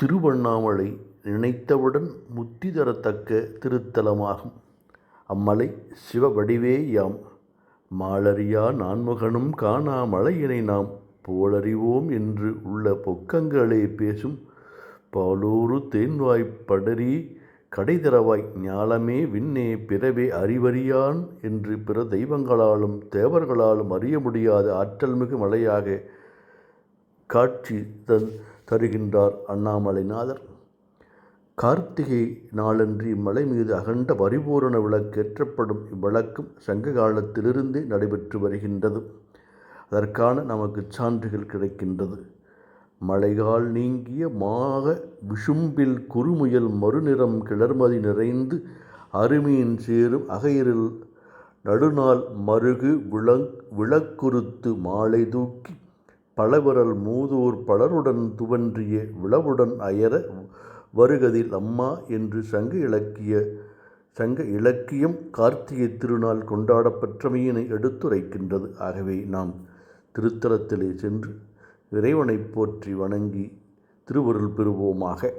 திருவண்ணாமலை நினைத்தவுடன் முத்தி தரத்தக்க திருத்தலமாகும். அம்மலை சிவவடிவேயாம். மாலறியா நான்முகனும் காணா மலையினை நாம் போலறிவோம் என்று உள்ள பொக்கங்களே பேசும் பாலூறு தேன்வாய்ப் படரீ கடைதிறவாய் ஞாலமே விண்ணே பிறவே அறிவறியான் என்று பிற தெய்வங்களாலும் தேவர்களாலும் அறிய முடியாத ஆற்றல்மிகு மலையாக காட்சி தருகின்றார் அண்ணாமலைநாதர். கார்த்திகை நாளன்று இம்மலை மீது அகண்ட பரிபூரண விளக்கு ஏற்றப்படும். இவ்விளக்கம் சங்க காலத்திலிருந்தே நடைபெற்று வருகின்றது. அதற்கான நமக்குச் சான்றுகள் கிடைக்கின்றது. மழைகால் நீங்கிய மாக விஷும்பில் குறுமுயல் மறுநிறம் கிளர்மதி நிறைந்து அருமையின் சேரும் அகையிருள் நடுநாள் மருகு விளங் விளக்குறுத்து மாலை தூக்கி பலவிரல் மூதூர் பலருடன் துவன்றிய விளவுடன் அயர வருகதில் அம்மா என்று சங்க இலக்கிய சங்க இலக்கியம் கார்த்திகை திருநாள் கொண்டாடப்பெற்றமையினை எடுத்துரைக்கின்றது. ஆகவே நாம் திருத்தலத்திலே சென்று இறைவனைப் போற்றி வணங்கி திருவருள் பெறுவோமாக.